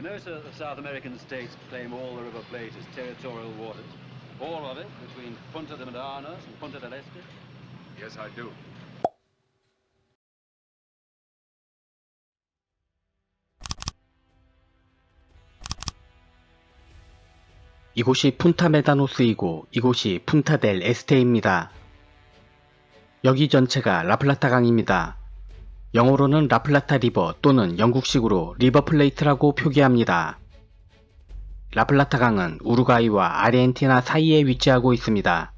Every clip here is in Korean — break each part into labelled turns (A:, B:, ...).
A: You know, sir, the South American states claim all the River Plate as territorial waters. All of it between Punta de Medanos and Punta del Este.
B: Yes, I do.
C: 이곳이 푼타메다노스이고 이곳이 푼타델 에스테입니다. 여기 전체가 라플라타 강입니다. 영어로는 라플라타 리버 또는 영국식으로 리버 플레이트라고 표기합니다. 라플라타 강은 우루과이와 아르헨티나 사이에 위치하고 있습니다.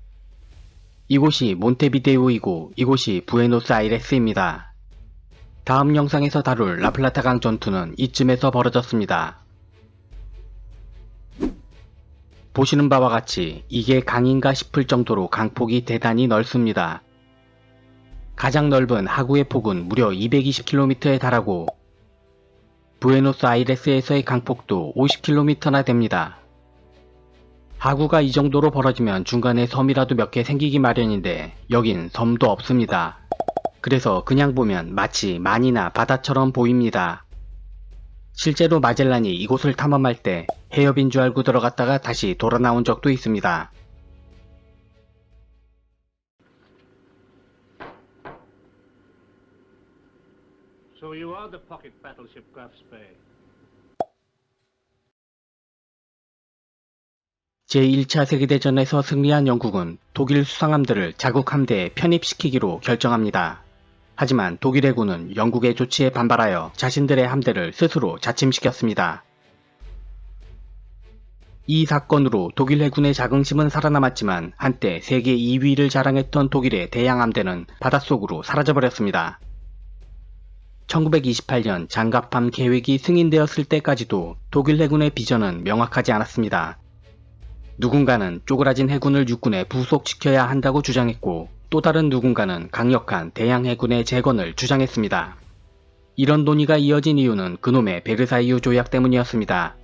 C: 이곳이 몬테비데오이고 이곳이 부에노스아이레스입니다. 다음 영상에서 다룰 라플라타 강 전투는 이쯤에서 벌어졌습니다. 보시는 바와 같이 이게 강인가 싶을 정도로 강폭이 대단히 넓습니다. 가장 넓은 하구의 폭은 무려 220km에 달하고 부에노스 아이레스에서의 강폭도 50km나 됩니다. 하구가 이 정도로 벌어지면 중간에 섬이라도 몇 개 생기기 마련인데 여긴 섬도 없습니다. 그래서 그냥 보면 마치 만이나 바다처럼 보입니다. 실제로 마젤란이 이곳을 탐험할 때 해협인 줄 알고 들어갔다가 다시 돌아 나온 적도 있습니다.
D: So you are the pocket battleship Graf Spee.
C: 제1차 세계대전에서 승리한 영국은 독일 수상함들을 자국 함대에 편입시키기로 결정합니다. 하지만 독일 해군은 영국의 조치에 반발하여 자신들의 함대를 스스로 자침시켰습니다. 이 사건으로 독일 해군의 자긍심은 살아남았지만 한때 세계 2위를 자랑했던 독일의 대양 함대는 바닷속으로 사라져버렸습니다. 1928년 장갑함 계획이 승인되었을 때까지도 독일 해군의 비전은 명확하지 않았습니다. 누군가는 쪼그라진 해군을 육군에 부속시켜야 한다고 주장했고 또 다른 누군가는 강력한 대양 해군의 재건을 주장했습니다. 이런 논의가 이어진 이유는 그놈의 베르사유 조약 때문이었습니다.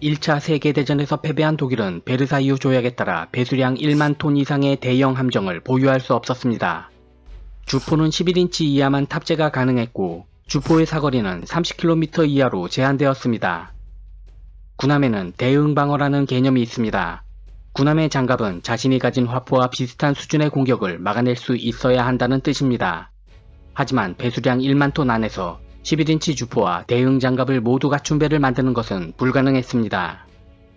C: 1차 세계대전에서 패배한 독일은 베르사유 조약에 따라 배수량 1만 톤 이상의 대형 함정을 보유할 수 없었습니다. 주포는 11인치 이하만 탑재가 가능했고 주포의 사거리는 30km 이하로 제한되었습니다. 군함에는 대응 방어라는 개념이 있습니다. 군함의 장갑은 자신이 가진 화포와 비슷한 수준의 공격을 막아낼 수 있어야 한다는 뜻입니다. 하지만 배수량 1만 톤 안에서 11인치 주포와 대응 장갑을 모두 갖춘 배를 만드는 것은 불가능했습니다.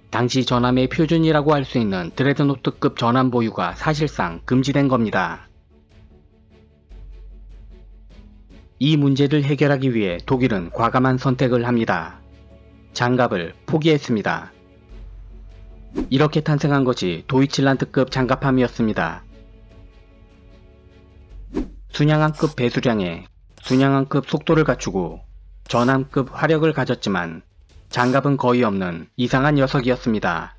C: 당시 전함의 표준이라고 할 수 있는 드레드노트급 전함 보유가 사실상 금지된 겁니다. 이 문제를 해결하기 위해 독일은 과감한 선택을 합니다. 장갑을 포기했습니다. 이렇게 탄생한 것이 도이칠란드급 장갑함이었습니다. 순양함급 배수량에 순양함급 속도를 갖추고 전함급 화력을 가졌지만 장갑은 거의 없는 이상한 녀석이었습니다.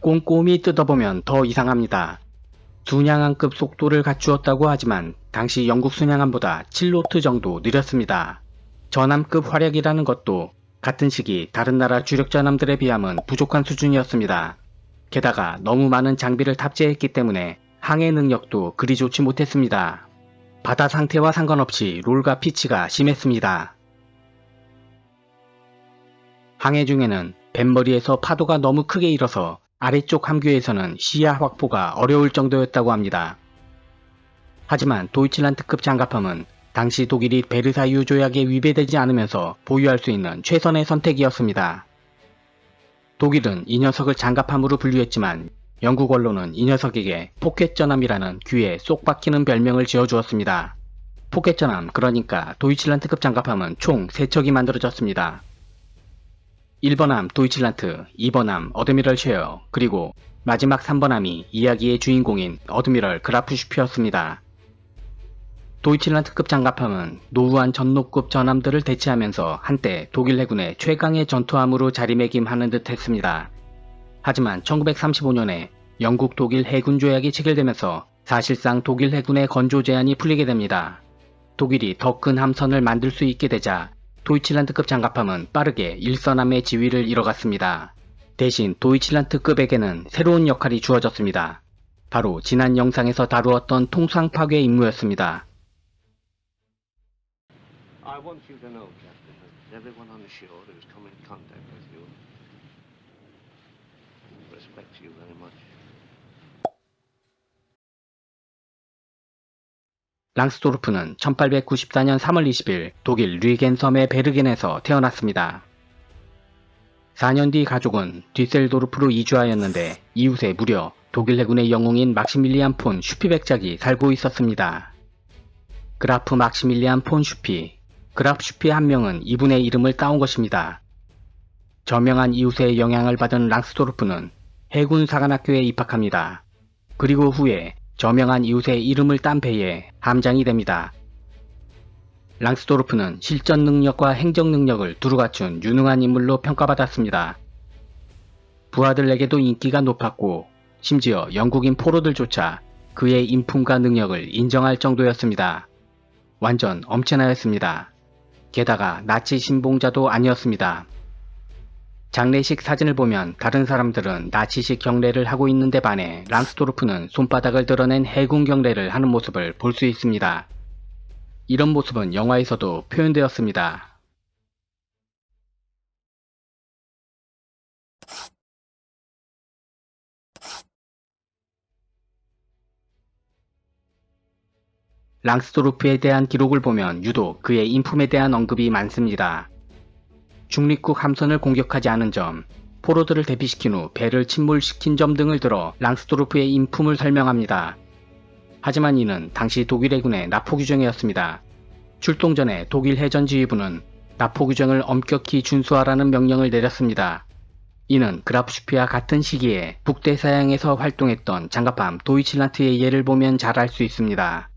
C: 꼼꼼히 뜯어보면 더 이상합니다. 순양함급 속도를 갖추었다고 하지만 당시 영국 순양함보다 7노트 정도 느렸습니다. 전함급 화력이라는 것도 같은 시기 다른 나라 주력 전함들에 비하면 부족한 수준이었습니다. 게다가 너무 많은 장비를 탑재했기 때문에 항해 능력도 그리 좋지 못했습니다. 바다 상태와 상관없이 롤과 피치가 심했습니다. 항해 중에는 뱃머리에서 파도가 너무 크게 일어서 아래쪽 함교에서는 시야 확보가 어려울 정도였다고 합니다. 하지만 도이칠란트급 장갑함은 당시 독일이 베르사유 조약에 위배되지 않으면서 보유할 수 있는 최선의 선택이었습니다. 독일은 이 녀석을 장갑함으로 분류했지만 영국 언론은 이 녀석에게 포켓전함이라는 귀에 쏙 박히는 별명을 지어주었습니다. 포켓전함 그러니까 도이칠란트급 장갑함은 총 3척이 만들어졌습니다. 1번함 도이칠란트, 2번함 어드미럴 쉐어, 그리고 마지막 3번함이 이야기의 주인공인 어드미럴 그라프슈피였습니다. 도이칠란트급 장갑함은 노후한 전노급 전함들을 대체하면서 한때 독일 해군의 최강의 전투함으로 자리매김하는 듯 했습니다. 하지만 1935년에 영국 독일 해군 조약이 체결되면서 사실상 독일 해군의 건조 제한이 풀리게 됩니다. 독일이 더 큰 함선을 만들 수 있게 되자 도이칠란드급 장갑함은 빠르게 일선함의 지위를 잃어갔습니다. 대신 도이칠란드급에게는 새로운 역할이 주어졌습니다. 바로 지난 영상에서 다루었던 통상 파괴 임무였습니다.
D: I want you to know, Captain, that everyone on shore who's come in contact with you respects you very much.
C: 랑스도르프는 1894년 3월 20일 독일 류겐 섬의 베르겐에서 태어났습니다. 4년 뒤 가족은 뒤셀도르프로 이주하였는데 이웃에 무려 독일 해군의 영웅인 막시밀리안 폰 슈피백작이 살고 있었습니다. 그라프 막시밀리안 폰 슈피, 그라프 슈피 한 명은 이분의 이름을 따온 것입니다. 저명한 이웃의 영향을 받은 랑스도르프는 해군 사관학교에 입학합니다. 그리고 후에 저명한 이웃의 이름을 딴 배에 함장이 됩니다. 랑스도르프는 실전 능력과 행정 능력을 두루 갖춘 유능한 인물로 평가받았습니다. 부하들에게도 인기가 높았고 심지어 영국인 포로들조차 그의 인품과 능력을 인정할 정도였습니다. 완전 엄청나였습니다. 게다가 나치 신봉자도 아니었습니다. 장례식 사진을 보면 다른 사람들은 나치식 경례를 하고 있는데 반해 랑스도르프는 손바닥을 드러낸 해군 경례를 하는 모습을 볼 수 있습니다. 이런 모습은 영화에서도 표현되었습니다. 랑스도르프에 대한 기록을 보면 유독 그의 인품에 대한 언급이 많습니다. 중립국 함선을 공격하지 않은 점, 포로들을 대피시킨 후 배를 침몰시킨 점 등을 들어 랑스도르프의 인품을 설명합니다. 하지만 이는 당시 독일 해군의 나포 규정이었습니다. 출동 전에 독일 해전 지휘부는 나포 규정을 엄격히 준수하라는 명령을 내렸습니다. 이는 그라프슈피와 같은 시기에 북대서양에서 활동했던 장갑함 도이칠란트의 예를 보면 잘 알 수 있습니다.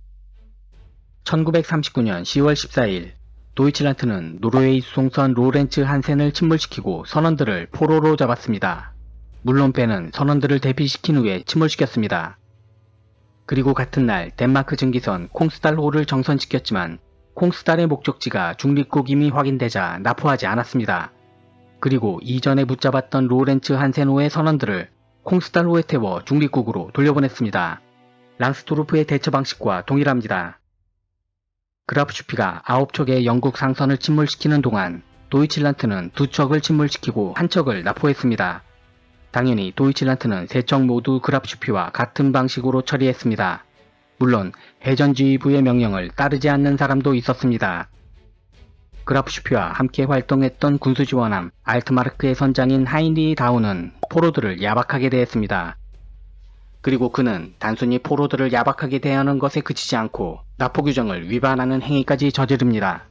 C: 1939년 10월 14일 도이칠란트는 노르웨이 수송선 로렌츠 한센을 침몰시키고 선원들을 포로로 잡았습니다. 물론 배는 선원들을 대피시킨 후에 침몰시켰습니다. 그리고 같은 날 덴마크 증기선 콩스달호를 정선시켰지만 콩스달의 목적지가 중립국임이 확인되자 납포하지 않았습니다. 그리고 이전에 붙잡았던 로렌츠 한센호의 선원들을 콩스달호에 태워 중립국으로 돌려보냈습니다. 랑스토르프의 대처 방식과 동일합니다. 그라프슈피가 9척의 영국 상선을 침몰시키는 동안 도이칠란트는 두 척을 침몰시키고 한 척을 납포했습니다. 당연히 도이칠란트는 세 척 모두 그라프슈피와 같은 방식으로 처리했습니다. 물론 해전지휘부의 명령을 따르지 않는 사람도 있었습니다. 그라프슈피와 함께 활동했던 군수지원함 알트마르크의 선장인 하인리 다우는 포로들을 야박하게 대했습니다. 그리고 그는 단순히 포로들을 야박하게 대하는 것에 그치지 않고 나포 규정을 위반하는 행위까지 저지릅니다.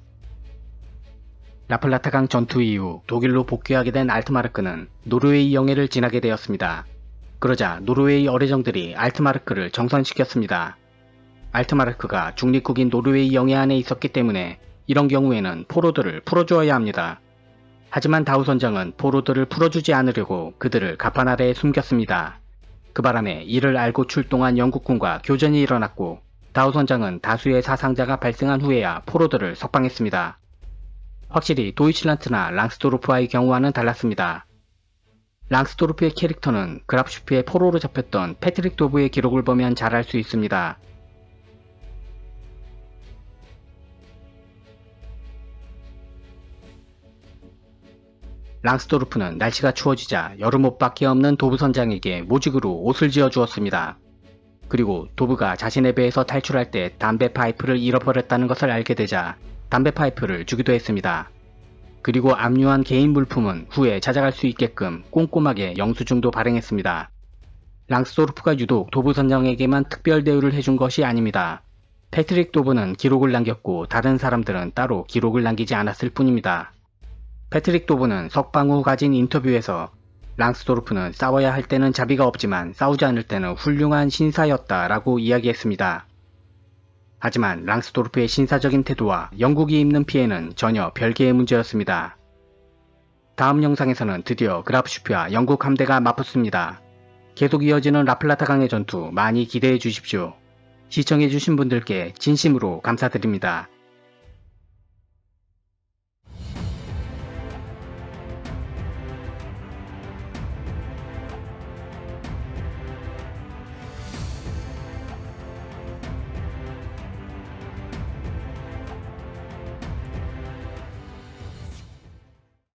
C: 라플라타강 전투 이후 독일로 복귀하게 된 알트마르크는 노르웨이 영해를 지나게 되었습니다. 그러자 노르웨이 어뢰정들이 알트마르크를 정선시켰습니다. 알트마르크가 중립국인 노르웨이 영해 안에 있었기 때문에 이런 경우에는 포로들을 풀어주어야 합니다. 하지만 다우 선장은 포로들을 풀어주지 않으려고 그들을 가판 아래에 숨겼습니다. 그 바람에 이를 알고 출동한 영국군과 교전이 일어났고 다우 선장은 다수의 사상자가 발생한 후에야 포로들을 석방했습니다. 확실히 도이칠란트나 랑스도르프와의 경우와는 달랐습니다. 랑스도르프의 캐릭터는 그랍슈프의 포로로 잡혔던 패트릭 도브의 기록을 보면 잘 알 수 있습니다. 랑스도르프는 날씨가 추워지자 여름 옷밖에 없는 도브 선장에게 모직으로 옷을 지어 주었습니다. 그리고 도브가 자신의 배에서 탈출할 때 담배 파이프를 잃어버렸다는 것을 알게 되자 담배 파이프를 주기도 했습니다. 그리고 압류한 개인 물품은 후에 찾아갈 수 있게끔 꼼꼼하게 영수증도 발행했습니다. 랑스도르프가 유독 도브 선장에게만 특별 대우를 해준 것이 아닙니다. 패트릭 도브는 기록을 남겼고 다른 사람들은 따로 기록을 남기지 않았을 뿐입니다. 패트릭 도브는 석방 후 가진 인터뷰에서 랑스도르프는 싸워야 할 때는 자비가 없지만 싸우지 않을 때는 훌륭한 신사였다 라고 이야기했습니다. 하지만 랑스도르프의 신사적인 태도와 영국이 입는 피해는 전혀 별개의 문제였습니다. 다음 영상에서는 드디어 그라프슈프와 영국 함대가 맞붙습니다. 계속 이어지는 라플라타 강의 전투 많이 기대해 주십시오. 시청해 주신 분들께 진심으로 감사드립니다.